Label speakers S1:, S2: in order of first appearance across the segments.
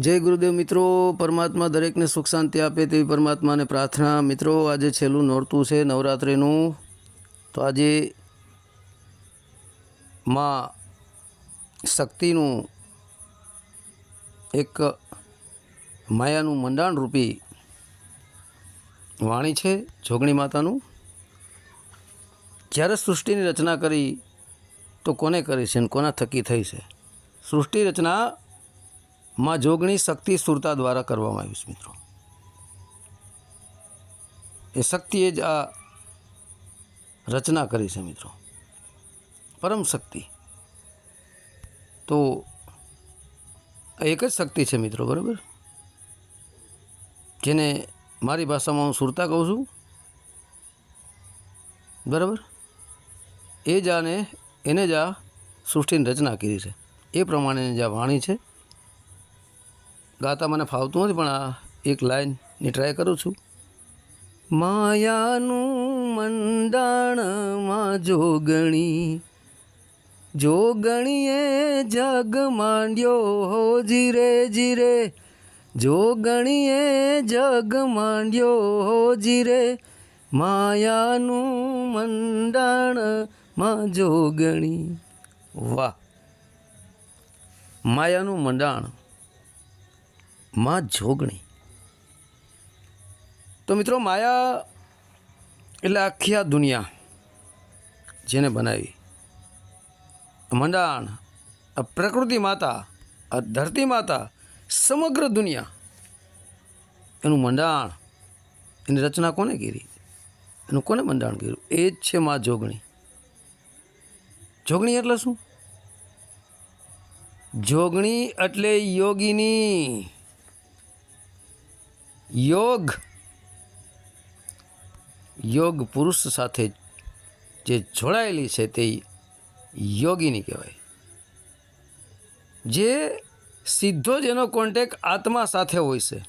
S1: જય ગુરુદેવ મિત્રો, પરમાત્મા દરેકને સુખ શાંતિ આપે તેવી પરમાત્માને પ્રાર્થના. મિત્રો, આજે છેલ્લું નોરતું છે નવરાત્રિનું. તો આજે માં શક્તિનું એક માયાનું મંડાણ રૂપી વાણી છે જોગણી માતાનું. જ્યારે સૃષ્ટિની રચના કરી, તો કોને કરી છે અને કોના થકી થઈ છે? સૃષ્ટિ રચના માં જોગણી શક્તિ સુરતા દ્વારા કરવામાં આવ્યું છે, મિત્રો. એ શક્તિએ જ આ રચના કરી છે, મિત્રો. પરમ શક્તિ. તો એક જ શક્તિ છે, મિત્રો, બરાબર? જેને મારી ભાષામાં હું સુરતા કહું છું. બરાબર? એ જ આને, એને જ આ સૃષ્ટિની રચના કરી છે. એ પ્રમાણેની જે વાણી છે ગાતા મને ફાવતું નથી, પણ આ એક લાઈનની ટ્રાય કરું છું. માયાનું મંડાણમાં જોગણી, જોગણીએ જગ માંડ્યો હો જીરે જીરે, જોગણીએ જગ માંડ્યો હો જીરે. માયાનું મંડાણમાં જોગણી. વાહ. માયાનું મંડાણ. માં જોગણી. તો મિત્રો માયા એટલે આખી આ દુનિયા જેને બનાવી. મંડાણ, આ પ્રકૃતિ માતા, આ ધરતી માતા, સમગ્ર દુનિયા. એનું મંડાણ, એની રચના કોને કરી? એનું કોને મંડાણ કર્યું? એ જ છે માં જોગણી. જોગણી એટલે શું? જોગણી એટલે યોગીની. યોગ યોગ પુરુષ સાથે જે જોડાયેલી છે તે યોગીની કહેવાય. જે સીધો જ એનો કોન્ટેક આત્મા સાથે હોય છે.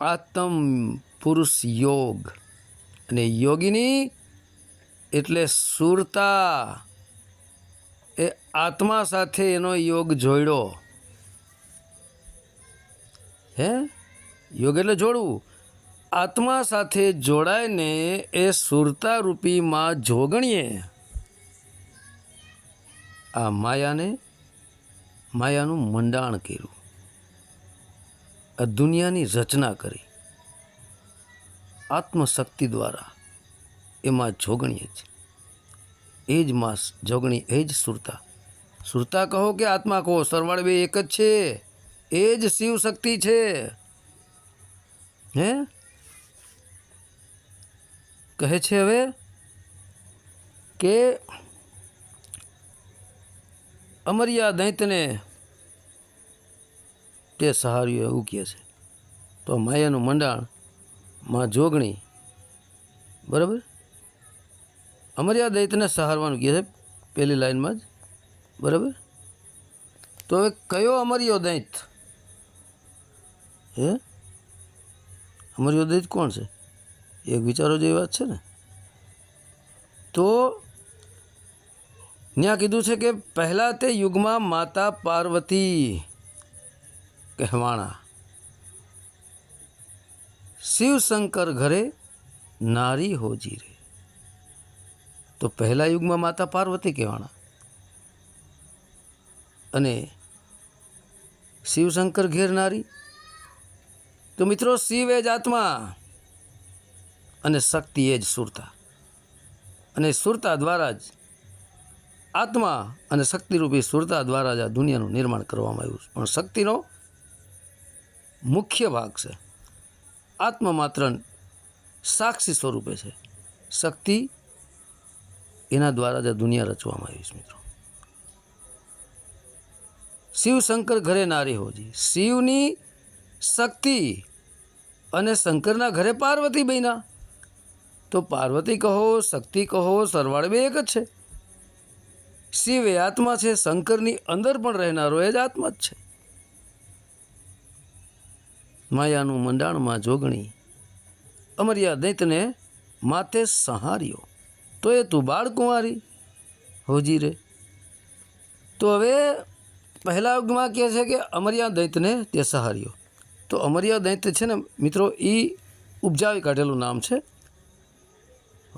S1: આત્મ પુરુષ યોગ અને યોગીની એટલે સુરતા એ આત્મા સાથે એનો યોગ જોડ્યો. હે? યોગ એટલે જોડવું. આત્મા સાથે જોડાઈને એ સુરતા રૂપીમાં જોગણીએ. આ માયાને માયાનું મંડાણ કર્યું. આ દુનિયાની રચના કરી. આત્મશક્તિ દ્વારા એમાં જોગણીએ છે એ જ માસ જોગણી, એ જ સુરતા. સુરતા કહો કે આત્મા કહો, સરવાળ બે એક જ છે. એ જ શિવ શક્તિ છે. હે? કહે છે હવે કે અમરિયા દૈતને તે સહાર્યું એવું કહે છે. તો માયાનું મંડાણ, માં જોગણી, બરાબર? અમરિયા દૈત્યને સહારવાનું કહે છે પહેલી લાઈનમાં જ, બરાબર? તો હવે કયો અમર્યો દૈત? હે? અમર્યો દૈત કોણ છે? એક વિચારો જેવી વાત છે ને? તો ત્યાં કીધું છે કે પહેલાં તે યુગમાં માતા પાર્વતી કહેવાણા. શિવશંકર ઘરે નારી હોજી રે તો પહેલા યુગમાં માતા પાર્વતી કહેવાણા. અને શિવશંકર ઘેર નારી તો મિત્રો, શિવ એ જ આત્મા અને શક્તિ એ જ સુરતા. અને સુરતા દ્વારા જ આત્મા અને શક્તિરૂપી સુરતા દ્વારા જ આ દુનિયાનું નિર્માણ કરવામાં આવ્યું છે. પણ શક્તિનો મુખ્ય ભાગ છે. આત્મા માત્ર સાક્ષી સ્વરૂપે છે. શક્તિ એના દ્વારા જ આ દુનિયા રચવામાં આવી છે મિત્રો. શિવશંકર ઘરે નારી હોજી. શિવની શક્તિ અને શંકરના ઘરે પાર્વતી બન્યા. તો પાર્વતી કહો, શક્તિ કહો, સરવાળે બે એક જ છે. શિવ એ આત્મા છે, શંકરની અંદર પણ રહેનારો એ જ આત્મા જ છે. માયાનું મંડાણમાં જોગણી, અમર્યા દૈતને માથે સહાર્યો. તો એ તું બાળકુંવારી હોજી રે. તો હવે પહેલા યુગમાં કહે છે કે અમર્યા દૈત્યને તે સહાર્યો. તો અમર્યા દૈત્ય છે ને, મિત્રો, એ ઉપજાવી કાઢેલું નામ છે.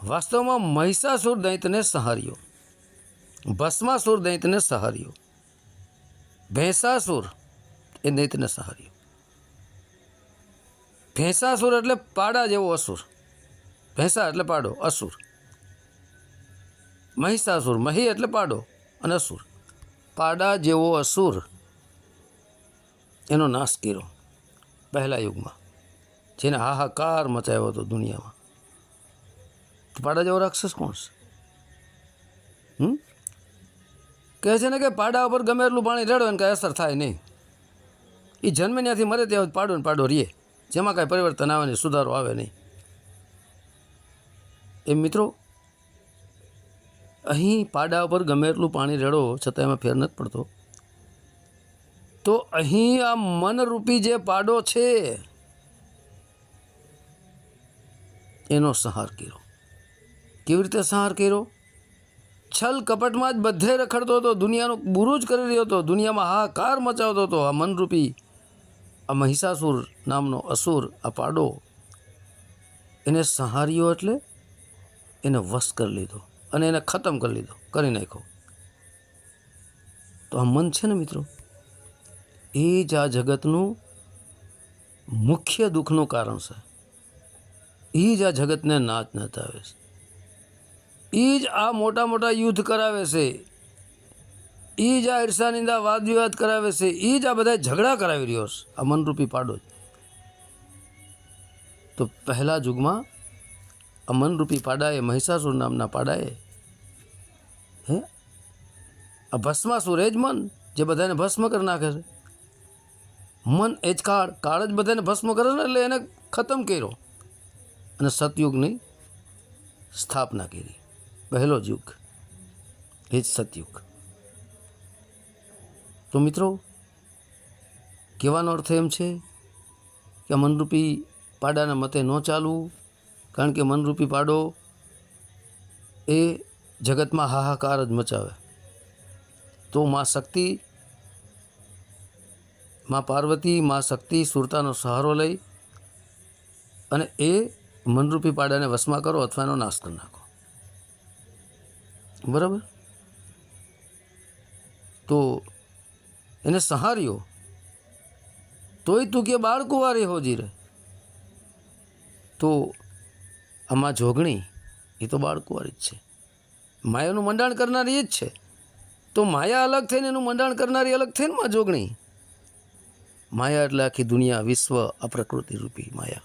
S1: વાસ્તવમાં મહિષાસુર દૈત્યને સહાર્યો. ભસ્માસુર દૈત્યને સહાર્યો. ભેંસાસુર એ દૈત્યને સહાર્યો. ભેંસાસુર એટલે પાડા જેવો અસુર. ભેંસા એટલે પાડો, અસુર. મહિષાસુર, મહી એટલે પાડો અને અસુર. પાડા જેવો અસુર. એનો નાશ કર્યો. પહેલા યુગમાં, જેને હાહાકાર મચાવ્યો હતો દુનિયામાં. પાડા જેવો રાક્ષસ કોણ છે? હમ? કહે છે ને કે પાડા ઉપર ગમે એટલું પાણી રેડો ને કાંઈ અસર થાય નહીં. એ જન્મે ત્યાંથી મરે ત્યાં પાડો ને પાડો રીએ જેમાં કાંઈ પરિવર્તન આવે નહીં, સુધારો આવે નહીં. એમ મિત્રો, અહીં પાડા ઉપર ગમે એટલું પાણી રેડો છતાં એમાં ફેર નથી પડતો. તો અહીં આ મનરૂપી જે પાડો છે, એનો સંહાર કર્યો. કેવી રીતે સંહાર કર્યો? છલ કપટમાં જ બધે રખડતો હતો, દુનિયાનું બુરું જ કરી રહ્યો હતો, દુનિયામાં હાહાકાર મચાવતો હતો. આ મનરૂપી, આ મહિષાસુર નામનો અસુર, આ પાડો, એને સંહાર્યો એટલે એને વશ કરી લીધો અને એને ખતમ કરી લીધો, કરી નાખ્યો. તો આ મન છે ને મિત્રો? એ જ આ જગતનું મુખ્ય દુઃખનું કારણ છે. એ જ આ જગતને નાચ નતાવે છે. એ જ આ મોટા મોટા યુદ્ધ કરાવે છે. એ જ આ ઈર્ષા નિંદા વાદ વિવાદ કરાવે છે. એ જ આ બધા ઝઘડા કરાવી રહ્યો છે. આ મનરૂપી પાડો તો પહેલા યુગમાં આ મનરૂપી પાડાએ, મહિષાસુર નામના પાડાએ, હે? આ ભસ્માસુર એ જ મન જે બધાને ભસ્મ કરી નાખે છે. મન એ જ કાળ કાળ જ બધાને ભસ્મ કરે ને એટલે એને ખતમ કર્યો. અને સતયુગની સ્થાપના કરી. પહેલો યુગ. એ જ સતયુગ. તો મિત્રો, કહેવાનો અર્થ એમ છે કે મનરૂપી પાડાના મતે ન ચાલવું, કારણ કે મનરૂપી પાડો એ જગતમાં હાહાકાર જ મચાવે. તો માં શક્તિ માં પાર્વતી, માં શક્તિ, સુરતાનો સહારો લઈ અને એ મનરૂપી પાડાને વશમાં કરો અથવા એનો નાશ કરી નાખો. બરાબર? તો એને સહાર્યો. તોય તું કે બાળ કુંવારી હોજી રે. તો આમાં જોગણી, એ તો બાળ કુંવારી જ છે. માયાનું મંડાણ કરનારી એ જ છે. તો માયા અલગ થઈને એનું મંડાણ કરનારી અલગ થઈને માં જોગણી. માયા એટલે આખી દુનિયા વિશ્વ આ પ્રકૃતિ રૂપી માયા.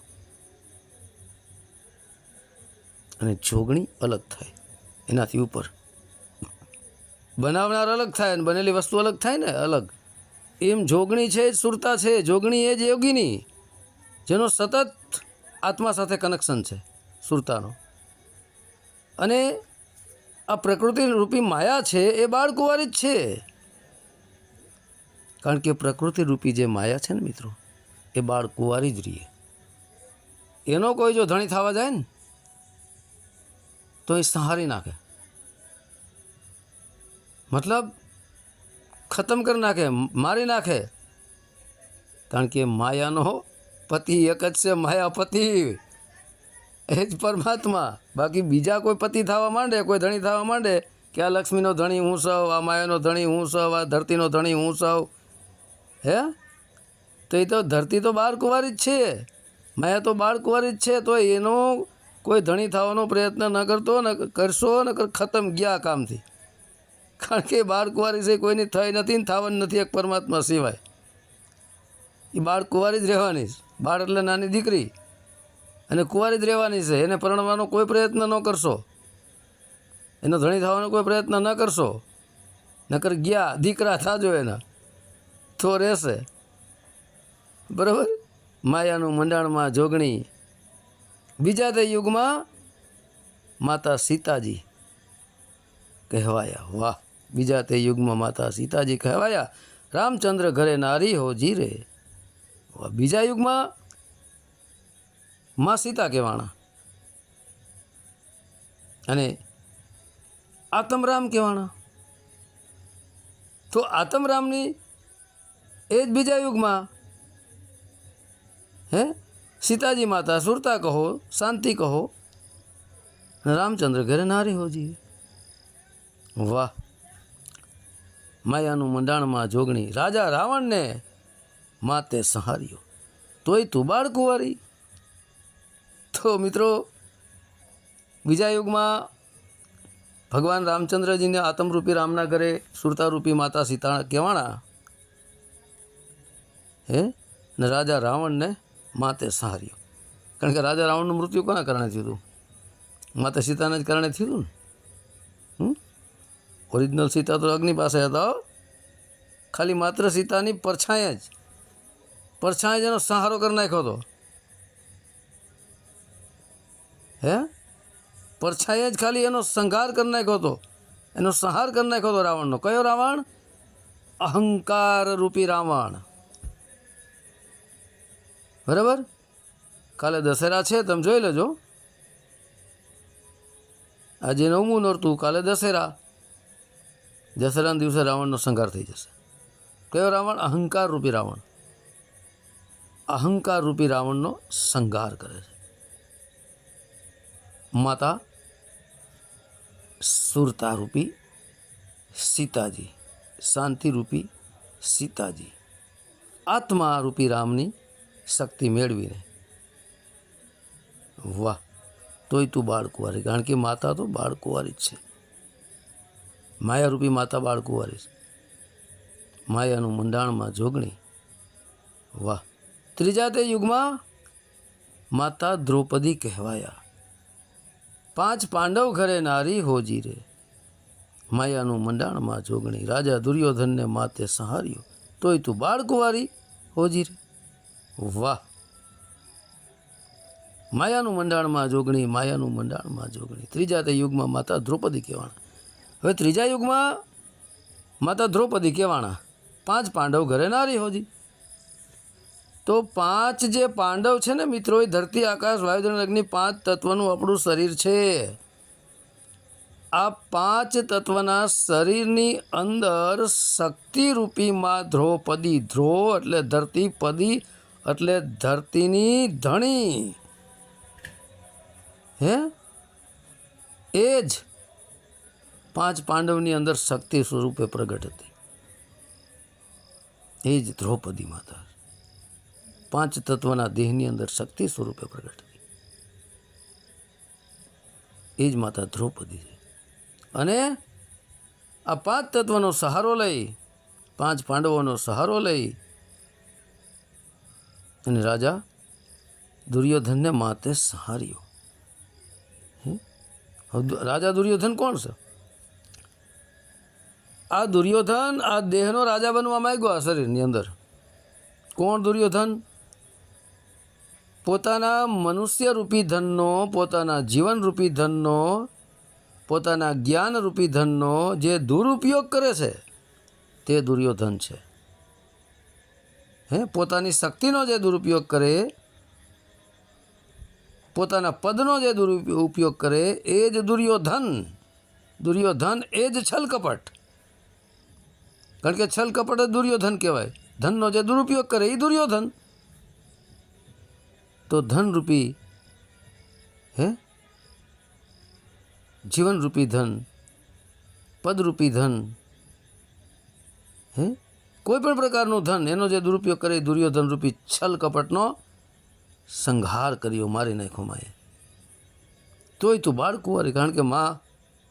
S1: અને જોગણી અલગ થાય. એનાથી ઉપર. બનાવનાર અલગ થાય અને બનેલી વસ્તુ અલગ થાય ને, અલગ. એમ જોગણી છે સુરતા છે. જોગણી એ જ યોગીની, જેનો સતત આત્મા સાથે કનેક્શન છે, સુરતાનો. અને આ પ્રકૃતિ રૂપી માયા છે, એ બાળકુંવારી જ છે. કારણ કે પ્રકૃતિ રૂપી જે માયા છે ને મિત્રો, એ બાળ કુંવારી જ રહીએ એનો કોઈ જો ધણી થવા જાય ને, તો એ સહારી નાખે. મતલબ ખતમ કરી નાખે, મારી નાખે. કારણ કે માયાનો પતિ એક જ છે માયાપતિ એ જ પરમાત્મા. બાકી બીજા કોઈ પતિ થવા માંડે, કોઈ ધણી થવા માંડે, કે આ લક્ષ્મીનો ધણી હું સૌ, આ માયાનો ધણી હું સૌ, આ ધરતીનો ધણી હું સૌ હે? તો એ તો ધરતી તો બાળ કુંવારી જ છે. માયા તો બાળ કુંવારી જ છે, તો એનો કોઈ ધણી થવાનો પ્રયત્ન ન કરતો ને કરશો ને ખતમ ગયા કામથી. કારણ કે બાળ કુંવારી છે, કોઈની થઈ નથી ને થવાની નથી એક પરમાત્મા સિવાય. એ બાળ કુંવારી જ રહેવાની છે. બાળ એટલે નાની દીકરી. અને કુંવારી જ રહેવાની છે. એને પરણવાનો કોઈ પ્રયત્ન ન કરશો. એનો ધણી થવાનો કોઈ પ્રયત્ન ન કરશો. નકર ગયા, દીકરા થાજો એના. તો રહેશે. બરાબર? માયાનું મંડાણમાં જોગણી. બીજા તે યુગમાં માતા સીતાજી કહેવાયા. વાહ! બીજા તે યુગમાં માતા સીતાજી કહેવાયા. રામચંદ્ર ઘરે નારી હો જીરે. વાહ! બીજા યુગમાં માં સીતા કહેવાણા. અને આતમરામ કહેવાણા. તો આતમરામની એ જ બીજા યુગમાં. હે? સીતાજી માતા સુરતા કહો, શાંતિ કહો. રામચંદ્ર ઘરે નારી હોજી વાહ. માયાનું મંડાણમાં જોગણી. રાજા રાવણને માતે સહાર્યો. તોય તું બાળકુંવારી તો મિત્રો, બીજા યુગમાં ભગવાન રામચંદ્રજીને આતમરૂપી રામના ઘરે સુરતારૂપી માતા સીતા કહેવાણા હે? ને રાજા રાવણને માતે સહાર્યો કારણ કે રાજા રાવણનું મૃત્યુ કોના કારણે થયું હતું? માતા સીતાના જ કારણે થયું હતું ને? ઓરિજિનલ સીતા તો અગ્નિ પાસે હતા. ખાલી માત્ર સીતાની પરછાઈ જ. પરછાઈ જ એનો સહારો કરી નાખ્યો હતો. હે? પરછાઈ જ ખાલી એનો સંહાર કરી નાખ્યો હતો. એનો સંહાર કરી નાખ્યો હતો રાવણનો. કયો રાવણ? અહંકાર રૂપી રાવણ. બરાબર? કાલે દશેરા છે, તમે જોઈ લેજો. આજે નવમું નોરતું, કાલે દશેરા. દશેરાના દિવસે રાવણનો સંહાર થઈ જશે. કયો રાવણ? અહંકાર રૂપી રાવણ. અહંકાર રૂપી રાવણનો સંહાર કરે છે. માતા સુરતા રૂપી સીતાજી શાંતિ રૂપી સીતાજી. આત્મા રૂપી રામની શક્તિ મેળવીને. વાહ, તોય તું બાળકુંવારી. કારણ કે માતા તો બાળકુંવારી જ છે. માયારૂપી માતા બાળકુંવારી છે. માયાનું મંડાણમાં જોગણી. વાહ, ત્રીજા તે યુગમાં માતા દ્રૌપદી કહેવાયા. પાંચ પાંડવ ઘરે નારી હોજી રે. માયાનું મંડાણમાં જોગણી. રાજા દુર્યોધનને માતે સંહાર્યો. તોય તું બાળકુંવારી હોજી રે. વાહ. માયાનું મંડાણમાં જોગણી, માયાનું મંડાણમાં જોગણી. ત્રીજા તે યુગમાં માતા દ્રૌપદી કહેવાણા હવે ત્રીજા યુગમાં માતા દ્રૌપદી કહેવાણા પાંચ પાંડવ ઘરે નારી હોજી. તો પાંચ જે પાંડવ છે ને મિત્રો, એ ધરતી, આકાશ વાયુદ્રણ અગ્નિ પાંચ તત્વનું આપણું શરીર છે. આ પાંચ તત્વના શરીરની અંદર શક્તિરૂપી માં ધ્રોપદી ધ્રો એટલે ધરતી પદી એટલે ધરતીની ધણી. હે? એ જ પાંચ પાંડવની અંદર શક્તિ સ્વરૂપે પ્રગટ હતી. એ જ દ્રૌપદી માતા. પાંચ તત્વના દેહની અંદર શક્તિ સ્વરૂપે પ્રગટ હતી. એ જ માતા દ્રૌપદી છે. અને આ પાંચ તત્વનો સહારો લઈ, પાંચ પાંડવોનો સહારો લઈ અને રાજા, દુર્યોધનને માતે સહાર્યો રાજા દુર્યોધન કોણ છે? આ દુર્યોધન આ દેહનો રાજા બનવા માંગ્યો આ શરીરની અંદર. કોણ દુર્યોધન? પોતાના મનુષ્ય રૂપી ધનનો, પોતાના જીવન રૂપી ધનનો, પોતાના જ્ઞાન રૂપી ધનનો જે દુરુપયોગ કરે છે, તે દુર્યોધન છે. હે, પોતાની શક્તિનો જે દુરુપયોગ કરે, પોતાના પદનો જે દુરુપયોગ કરે, એ જ દુર્યોધન. દુર્યોધન એ જ છલ કપટ. કારણ કે છલ કપટ જ દુર્યોધન કહેવાય. ધનનો જે દુરુપયોગ કરે, એ દુર્યોધન. તો ધનરૂપી, હે? જીવનરૂપી ધન, પદરૂપી ધન, હે? કોઈ પણ પ્રકારનું ધન, એનો જે દુરુપયોગ કરે દુર્યોધન રૂપી છલ કપટનો સંહાર કર્યો, મારી નાખ્યો માએ. તોય તું બાળકુંવારી કારણ કે માં,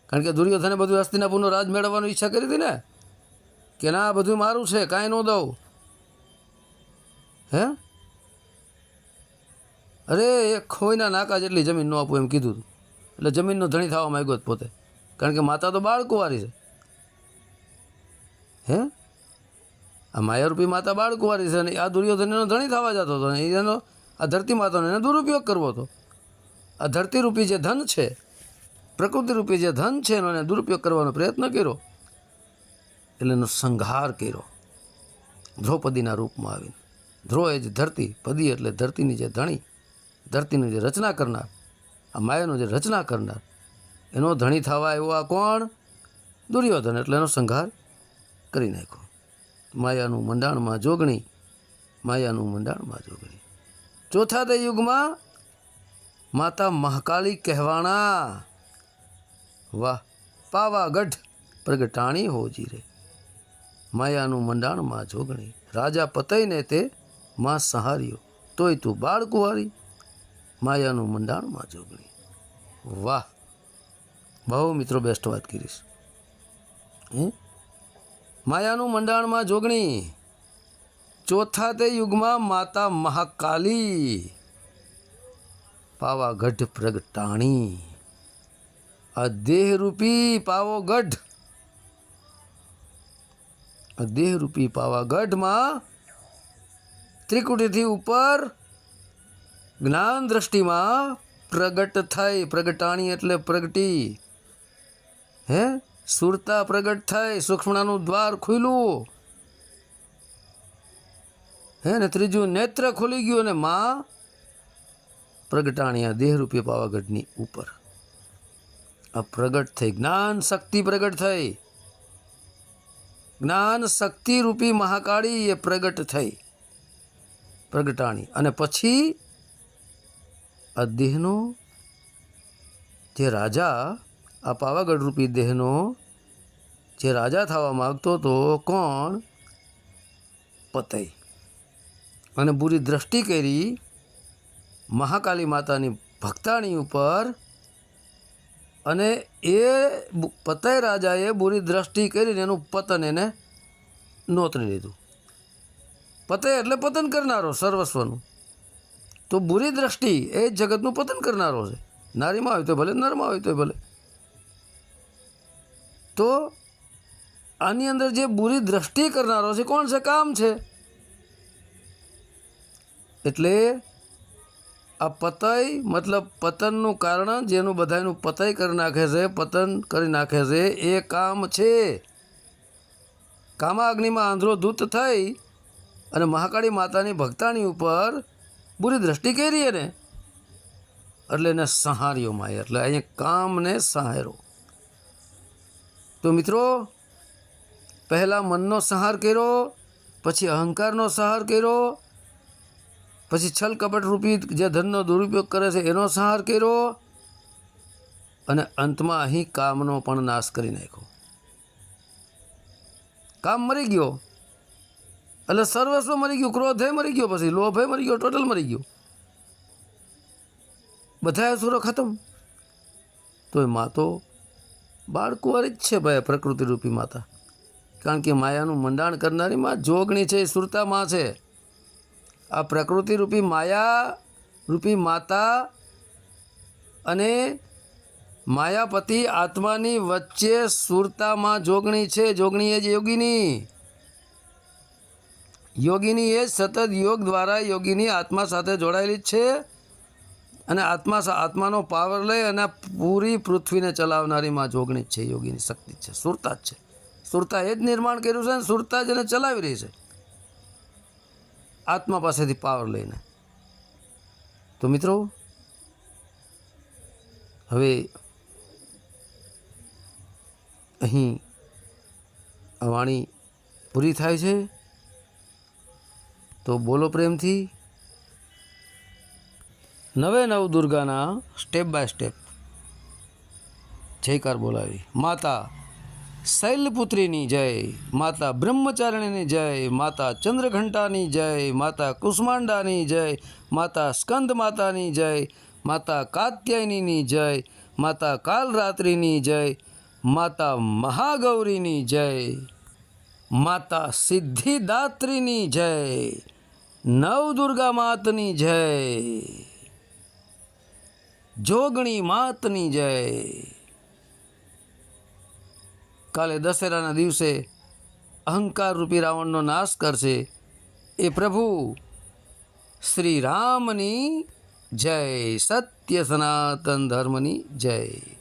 S1: કારણ કે દુર્યોધને બધું હસ્તિનાપુરનો રાજ મેળવવાની ઈચ્છા કરી હતી ને, કે ના બધું મારું છે, કાંઈ ન દઉં. હે? અરે એ ખોઈના નાકા જેટલી જમીન ન આપું એમ કીધું એટલે જમીનનો ધણી થવા માંગ્યો જ પોતે. કારણ કે માતા તો બાળકુંવારી છે. હે? આ માયારૂપી માતા બાળકુંવારી છે અને આ દુર્યોધન એનો ધણી થવા જતો હતો અને એનો આ ધરતી માતાનો એનો દુરુપયોગ કરવો હતો. આ ધરતીરૂપી જે ધન છે, પ્રકૃતિરૂપી જે ધન છે એનો એને દુરુપયોગ કરવાનો પ્રયત્ન કર્યો. એટલે એનો સંહાર કર્યો. દ્રૌપદીના રૂપમાં આવીને. ધ્રો એ જ ધરતી, પદી એટલે ધરતીની જે ધણી, ધરતીની જે રચના કરનાર, આ માયાનું જે રચના કરનાર, એનો ધણી થવા એવો આ કોણ? દુર્યોધન એટલે એનો સંહાર કરી નાખ્યો. માયાનું મંડાણમાં જોગણી, માયાનું મંડાણમાં જોગણી. ચોથા તે યુગમાં માતા મહાકાળી કહેવાણા. વાહ, પાવાગઢ પ્રગટાણી હોજી રે. માયાનું મંડાણમાં જોગણી. રાજા પતઈને તે માં સહાર્યો. તોય તું બાળકુંવારી માયાનું મંડાણમાં જોગણી. વાહ. બહુ મિત્રો બેસ્ટ વાત કરીશ. હે? માયાનું મંડાણમાં જોગણી. ચોથા તે યુગમાં માતા મહાકાલી. પાવાગઢ પ્રગટાણી. આ દેહરૂપી પાવોગઢ. આ પાવાગઢમાં ત્રિકુટીથી ઉપર જ્ઞાન દ્રષ્ટિમાં પ્રગટ થઈ પ્રગટાણી એટલે પ્રગટી. હે? સુરતા પ્રગટ થઈ, સૂક્ષ્મણાનું દ્વાર ખુલ્યું. હે ને, ત્રીજું નેત્ર ખુલી ગયું અને માં પ્રગટાણી આ દેહરૂપી પાવાગઢની ઉપર. આ પ્રગટ થઈ, જ્ઞાન શક્તિ પ્રગટ થઈ. જ્ઞાન શક્તિ રૂપી મહાકાળી એ પ્રગટ થઈ, પ્રગટાણી. અને પછી આ દેહનો જે રાજા આ પાવાગઢ રૂપી દેહનો જે રાજા થવા માગતો હતો કોણ? પતઈ. અને બુરી દ્રષ્ટિ કરી મહાકાલી માતાની ભક્તાણી ઉપર અને એ પતય રાજાએ બુરી દ્રષ્ટિ કરીને એનું પતન એને નોતરી લીધું. પતય એટલે પતન કરનારો સર્વસ્વનું. તો બુરી દ્રષ્ટિ એ જગતનું પતન કરનારો છે. નારીમાં હોય તો ભલે, નરમાં હોય તો ભલે. તો આની અંદર જે બુરી દ્રષ્ટિ કરનારો છે, કોણ છે, કામ છે? એટલે આ પતય મતલબ પતનનું કારણ જેનું બધાનું પતય કરી નાખે છે, પતન કરી નાખે છે, એ કામ છે. કામાગ્નિમાં આંધ્રો દૂત થઈ અને મહાકાળી માતાની ભક્તાણી ઉપર બુરી દ્રષ્ટિ કરી એને. એટલે એને સહાર્યો માય, એટલે અહીંયા કામને સહારો તો મિત્રો, પહેલાં મનનો સહાર કર્યો, પછી અહંકારનો સહાર કર્યો, પછી છલ કપટ રૂપી જે ધનનો દુરુપયોગ કરે છે એનો સહાર કર્યો, અને અંતમાં અહીં કામનો પણ નાશ કરી નાખ્યો. કામ મરી ગયો. એટલે સર્વસ્વ મરી ગયું, ક્રોધે મરી ગયો, પછી લોભે મરી ગયો, ટોટલ મરી ગયો. બધા અસુરો ખતમ. તો એ મા તો બાળકુંવારી જ છે ભાઈ પ્રકૃતિ રૂપી માતા. કારણ કે માયાનું મંડાણ કરનારી માં જોગણી છે, એ સુરતા માં છે. આ પ્રકૃતિ રૂપી માયા, રૂપી માતા અને માયાપતિ આત્માની વચ્ચે સુરતામાં જોગણી છે. જોગણી એ જ યોગીની. યોગીની એ સતત યોગ દ્વારા યોગીની આત્મા સાથે જોડાયેલી છે. અને આત્મા આત્માનો પાવર લઈ અને પૂરી પૃથ્વીને ચલાવનારી માં જોગણી છે, યોગીની શક્તિ છે, સુરતા જ છે. સુરતા એ જ નિર્માણ કર્યું છે અને સુરતા જ એને ચલાવી રહી છે. આત્મા પાસેથી પાવર લઈને. તો મિત્રો, હવે અહીં વાણી પૂરી થાય છે. તો બોલો પ્રેમથી. નવે નવ દુર્ગાના સ્ટેપ બાય સ્ટેપ જયકાર બોલાવી. માતા શૈલપુત્રીની જય, માતા બ્રહ્મચારિણીની જય, માતા ચંદ્રઘંટાની જય, માતા કુષ્માંડાની જય, માતા સ્કંદ માતાની જય, માતા કાત્યાયનીની જય, માતા કાલરાત્રિની જય, માતા મહાગૌરીની જય, માતા સિદ્ધિદાત્રીની જય નવદુર્ગા માતની જય. જોગણી માતની જય. કાલે દશેરાના દિવસે અહંકાર રૂપી રાવણનો નાશ કરશે એ પ્રભુ શ્રી રામની જય, સત્ય સનાતન ધર્મની જય.